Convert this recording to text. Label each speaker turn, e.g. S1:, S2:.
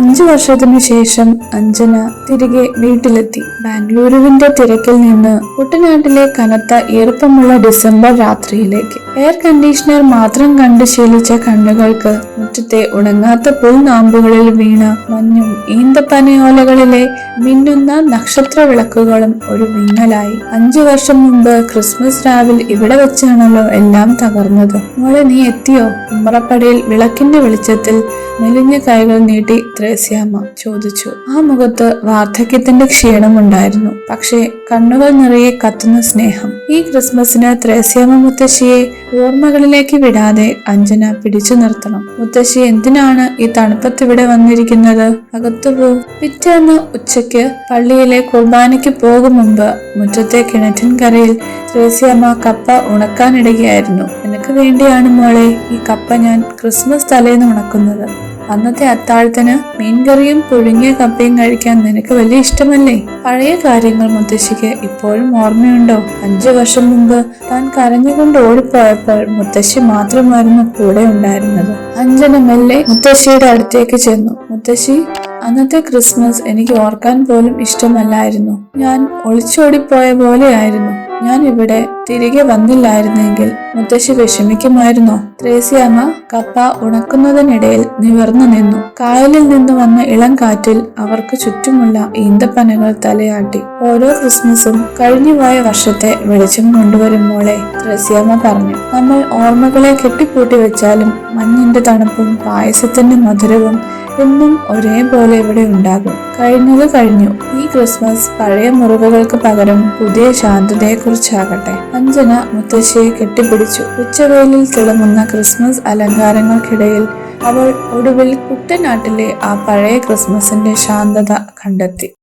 S1: അഞ്ചു വർഷത്തിനു ശേഷം അഞ്ജന തിരികെ വീട്ടിലെത്തി. ബാംഗ്ലൂരുവിന്റെ തിരക്കിൽ നിന്ന് കുട്ടനാട്ടിലെ കനത്ത ഈർപ്പമുള്ള ഡിസംബർ രാത്രിയിലേക്ക്. എയർ കണ്ടീഷണർ മാത്രം കണ്ടു ശീലിച്ച കണ്ണുകൾക്ക് മുറ്റത്തെ ഉണങ്ങാത്ത പുൽനാമ്പുകളിൽ വീണ മഞ്ഞും ഈന്തപ്പനയോലകളിലെ മിന്നുന്ന നക്ഷത്ര വിളക്കുകളും ഒരു മിന്നലായി. അഞ്ചു വർഷം മുമ്പ് ക്രിസ്മസ് രാവിൽ ഇവിടെ വെച്ചാണല്ലോ എല്ലാം തകർന്നത്. മോളെ നീ എത്തിയോ? ഉമ്മറപ്പടിയിൽ വിളക്കിന്റെ വെളിച്ചത്തിൽ മെലിഞ്ഞ കൈകൾ നീട്ടി ത്രേസ്യാമ്മ ചോദിച്ചു. ആ മുഖത്ത് വാർദ്ധക്യത്തിന്റെ ക്ഷീണമുണ്ടായിരുന്നു. പക്ഷേ കണ്ണുകൾ നിറയെ കത്തുന്ന സ്നേഹം. ഈ ക്രിസ്മസിന് ത്രേസ്യാമ്മ മുത്തശ്ശിയെ ഓർമ്മകളിലേക്ക് വിടാതെ അഞ്ജന പിടിച്ചു നിർത്തണം. മുത്തശ്ശി എന്തിനാണ് ഈ തണുപ്പത്ത് ഇവിടെ വന്നിരിക്കുന്നത്? അകത്തുപോ പിറ്റേന്ന് ഉച്ചയ്ക്ക് പള്ളിയിലെ കുർബാനയ്ക്ക് പോകും മുമ്പ് മുറ്റത്തെ കിണറ്റിൻകരയിൽ ത്രേസ്യാമ്മ കപ്പ ഉണക്കാനിടുകയായിരുന്നു. നിനക്ക് വേണ്ടിയാണ് മോളെ ഈ കപ്പ ഞാൻ ക്രിസ്മസ് തലേന്ന് ഉണക്കുന്നത്. അന്നത്തെ അത്താഴത്തിന് മീൻകറിയും പുഴുങ്ങിയ കപ്പയും കഴിക്കാൻ നിനക്ക് വലിയ ഇഷ്ടമല്ലേ? പഴയ കാര്യങ്ങൾ മുത്തശ്ശിക്ക് ഇപ്പോഴും ഓർമ്മയുണ്ടോ? അഞ്ചു വർഷം മുമ്പ് താൻ കരഞ്ഞുകൊണ്ട് ഓടിപ്പോയപ്പോൾ മുത്തശ്ശി മാത്രമായിരുന്നു കൂടെ ഉണ്ടായിരുന്നത്. അഞ്ജന മെല്ലെ മുത്തശ്ശിയുടെ അടുത്തേക്ക് ചെന്നു. മുത്തശ്ശി അന്നത്തെ ക്രിസ്മസ് എനിക്ക് ഓർക്കാൻ പോലും ഇഷ്ടമല്ലായിരുന്നു. ഞാൻ ഒളിച്ചോടിപ്പോയ പോലെയായിരുന്നു. ഞാൻ ഇവിടെ തിരികെ വന്നില്ലായിരുന്നെങ്കിൽ മുത്തശ്ശി വിഷമിക്കുമായിരുന്നോ? ത്രേസ്യാമ്മ കപ്പ ഉണക്കുന്നതിനിടയിൽ നിവർന്നു നിന്നു. കായലിൽ നിന്ന് വന്ന ഇളം കാറ്റിൽ അവർക്ക് ചുറ്റുമുള്ള ഈന്തപ്പനകൾ തലയാട്ടി. ഓരോ ക്രിസ്മസും കഴിഞ്ഞുപോയ വർഷത്തെ വെളിച്ചം കൊണ്ടുവരുമ്പോളെ ത്രേസിയമ്മ പറഞ്ഞു. നമ്മൾ ഓർമ്മകളെ കെട്ടിപ്പൂട്ടി വെച്ചാലും മഞ്ഞിന്റെ തണുപ്പും പായസത്തിന്റെ മധുരവും എന്നും ഒരേപോലെ ഇവിടെ ഉണ്ടാകും. കഴിഞ്ഞത് കഴിഞ്ഞു. ഈ ക്രിസ്മസ് പഴയ മുറിവുകൾക്ക് പകരം പുതിയ ശാന്തതയെ ശാന്തതയെക്കുറിച്ചാകട്ടെ. അഞ്ജന മുത്തശ്ശിയെ കെട്ടിപ്പിടിച്ചു. ഉച്ചവേലിൽ തിളങ്ങുന്ന ക്രിസ്മസ് അലങ്കാരങ്ങൾക്കിടയിൽ അവൾ ഒടുവിൽ കുട്ടനാട്ടിലെ ആ പഴയ ക്രിസ്മസിന്റെ ശാന്തത കണ്ടെത്തി.